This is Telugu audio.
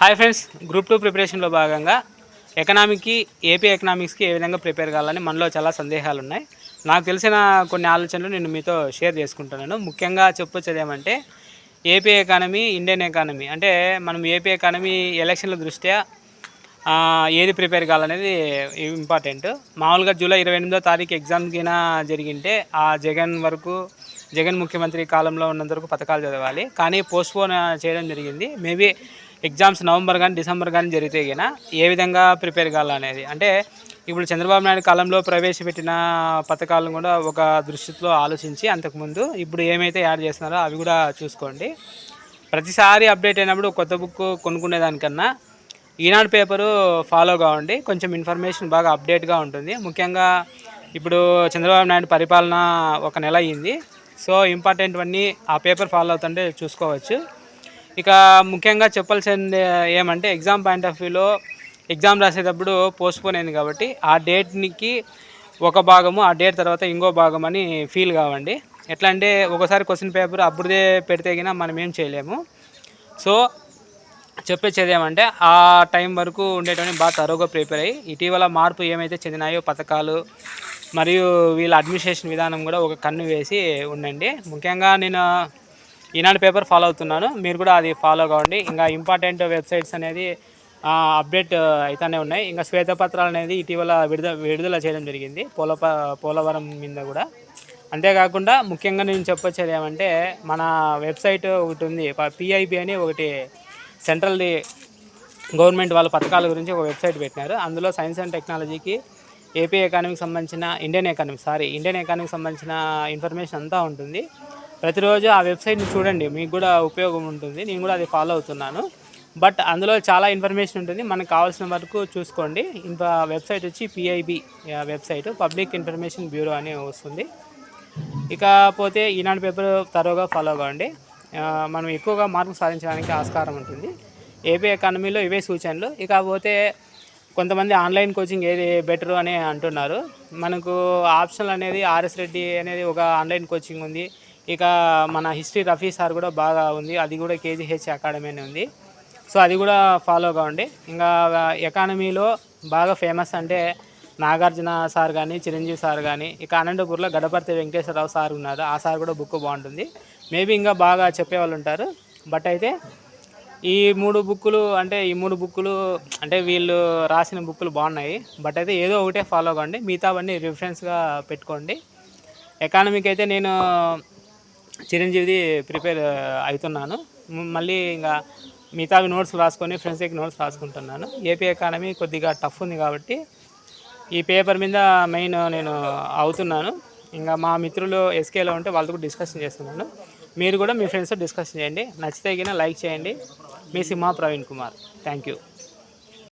హాయ్ ఫ్రెండ్స్ గ్రూప్ టూ ప్రిపరేషన్లో భాగంగా ఎకనామిక్కి ఏపీ ఎకనామిక్స్కి ఏ విధంగా ప్రిపేర్ కావాలని మనలో చాలా సందేహాలు ఉన్నాయి నాకు తెలిసిన కొన్ని ఆలోచనలు నేను మీతో షేర్ చేసుకుంటున్నాను. ముఖ్యంగా చెప్పొచ్చేది ఏమంటే ఏపీ ఎకానమీ ఇండియన్ ఎకానమీ. అంటే మనం ఏపీ ఎకానమీ ఎలక్షన్ల దృష్ట్యా ఏది ప్రిపేర్ కావాలనేది ఇంపార్టెంట్. మామూలుగా జూలై ఇరవై ఎనిమిదో తారీఖు ఎగ్జామ్ జరిగింటే ఆ జగన్ వరకు జగన్ ముఖ్యమంత్రి కాలంలో ఉన్నంత వరకు పథకాలు చదవాలి. కానీ పోస్ట్పోన్ చేయడం జరిగింది. మేబీ ఎగ్జామ్స్ నవంబర్ కానీ డిసెంబర్ కానీ జరిగితే కానీ ఏ విధంగా ప్రిపేర్ కావాలనేది అంటే ఇప్పుడు చంద్రబాబు నాయుడు కాలంలో ప్రవేశపెట్టిన పథకాలను కూడా ఒక దృష్టిలో ఆలోచించి అంతకుముందు ఇప్పుడు ఏమైతే యాడ్ చేస్తున్నారో అవి కూడా చూసుకోండి. ప్రతిసారి అప్డేట్ అయినప్పుడు కొత్త బుక్ కొనుక్కునే దానికన్నా ఈనాడు పేపరు ఫాలో కావండి కొంచెం ఇన్ఫర్మేషన్ బాగా అప్డేట్గా ఉంటుంది. ముఖ్యంగా ఇప్పుడు చంద్రబాబు నాయుడు పరిపాలన ఒక నెల అయ్యింది సో ఇంపార్టెంట్ అన్నీ ఆ పేపర్ ఫాలో అవుతుంటే చూసుకోవచ్చు. ఇక ముఖ్యంగా చెప్పాల్సింది ఏమంటే ఎగ్జామ్ పాయింట్ ఆఫ్ వ్యూలో ఎగ్జామ్ రాసేటప్పుడు పోస్ట్పోన్ అయింది కాబట్టి ఆ డేట్కి ఒక భాగము ఆ డేట్ తర్వాత ఇంకో భాగం అని ఫీల్ కావండి. ఎట్లా అంటే ఒకసారి క్వశ్చన్ పేపర్ అప్పుడుదే పెడితే గిన మనం ఏం చేయలేము. సో చెప్పేది ఏమంటే ఆ టైం వరకు ఉండేటువంటి బాగా తరువుగా ప్రిపేర్ అయ్యి ఇటీవల మార్పు ఏమైతే చెందినాయో పథకాలు మరియు వీళ్ళ అడ్మినిస్ట్రేషన్ విధానం కూడా ఒక కన్ను వేసి ఉండండి. ముఖ్యంగా నేను ఈనాడు పేపర్ ఫాలో అవుతున్నాను. మీరు కూడా అది ఫాలో కావండి. ఇంకా ఇంపార్టెంట్ వెబ్సైట్స్ అనేది అప్డేట్ అయితేనే ఉన్నాయి. ఇంకా శ్వేతపత్రాలు అనేది ఇటీవల విడుదల విడుదల చేయడం జరిగింది. పోల పోలవరం మీద కూడా. అంతేకాకుండా ముఖ్యంగా నేను చెప్పొచ్చేది ఏమంటే మన వెబ్సైట్ ఒకటి ఉంది. పిఐబి అని ఒకటి సెంట్రల్ గవర్నమెంట్ వాళ్ళ పథకాల గురించి ఒక వెబ్సైట్ పెట్టినారు. అందులో సైన్స్ అండ్ టెక్నాలజీకి ఏపీ ఎకానమీకి సంబంధించిన ఇండియన్ ఎకానమీ సారీ ఇండియన్ ఎకానమీకి సంబంధించిన ఇన్ఫర్మేషన్ అంతా ఉంటుంది. ప్రతిరోజు ఆ వెబ్సైట్ని చూడండి. మీకు కూడా ఉపయోగం ఉంటుంది. నేను కూడా అది ఫాలో అవుతున్నాను. బట్ అందులో చాలా ఇన్ఫర్మేషన్ ఉంటుంది. మనకు కావాల్సిన వరకు చూసుకోండి. ఇంకా వెబ్సైట్ వచ్చి PIB website. Public information bureau అని వస్తుంది. ఇకపోతే ఈనాడు పేపర్ తరోగా ఫాలో కావండి మనం ఎక్కువగా మార్కులు సాధించడానికి ఆస్కారం ఉంటుంది. ఏపీ ఎకానమీలో ఇవే సూచనలు. ఇకపోతే కొంతమంది ఆన్లైన్ కోచింగ్ ఏది బెటర్ అని అంటున్నారు. మనకు ఆప్షన్ అనేది ఆర్ఎస్ రెడ్డి అనేది ఒక ఆన్లైన్ కోచింగ్ ఉంది. ఇక మన హిస్టరీ రఫీ సార్ కూడా బాగా ఉంది. అది కూడా కేజీహెచ్ అకాడమీ అని ఉంది. సో అది కూడా ఫాలో కావండి ఇంకా ఎకానమీలో బాగా ఫేమస్ అంటే నాగార్జున సార్ కానీ చిరంజీవి సార్ కానీ ఇక అనంతపూర్లో గడపర్తి వెంకటేశ్వరరావు సార్ ఉన్నారు. ఆ సార్ కూడా బుక్ బాగుంటుంది. మేబీ ఇంకా బాగా చెప్పేవాళ్ళు ఉంటారు. బట్ అయితే ఈ మూడు బుక్కులు అంటే ఈ మూడు బుక్కులు అంటే వీళ్ళు రాసిన బుక్కులు బాగున్నాయి. బట్ అయితే ఏదో ఒకటే ఫాలో కావండి మిగతావన్నీ రిఫరెన్స్గా పెట్టుకోండి. ఎకానమీకి అయితే నేను చిరంజీవిది ప్రిపేర్ అవుతున్నాను మళ్ళీ ఇంకా మిగతావి నోట్స్ రాసుకొని ఫ్రెండ్స్కి నోట్స్ రాసుకుంటున్నాను. ఏపీ ఎకానమీ కొద్దిగా టఫ్ ఉంది కాబట్టి ఈ పేపర్ మీద మెయిన్ నేను అవుతున్నాను. ఇంకా మా మిత్రులు ఎస్కేలో ఉంటే వాళ్ళతో కూడా డిస్కషన్ చేస్తున్నాను. మీరు కూడా మీ ఫ్రెండ్స్తో డిస్కషన్ చేయండి. నచ్చితే గిన లైక్ చేయండి. మీ సింహా ప్రవీణ్ కుమార్. Thank you.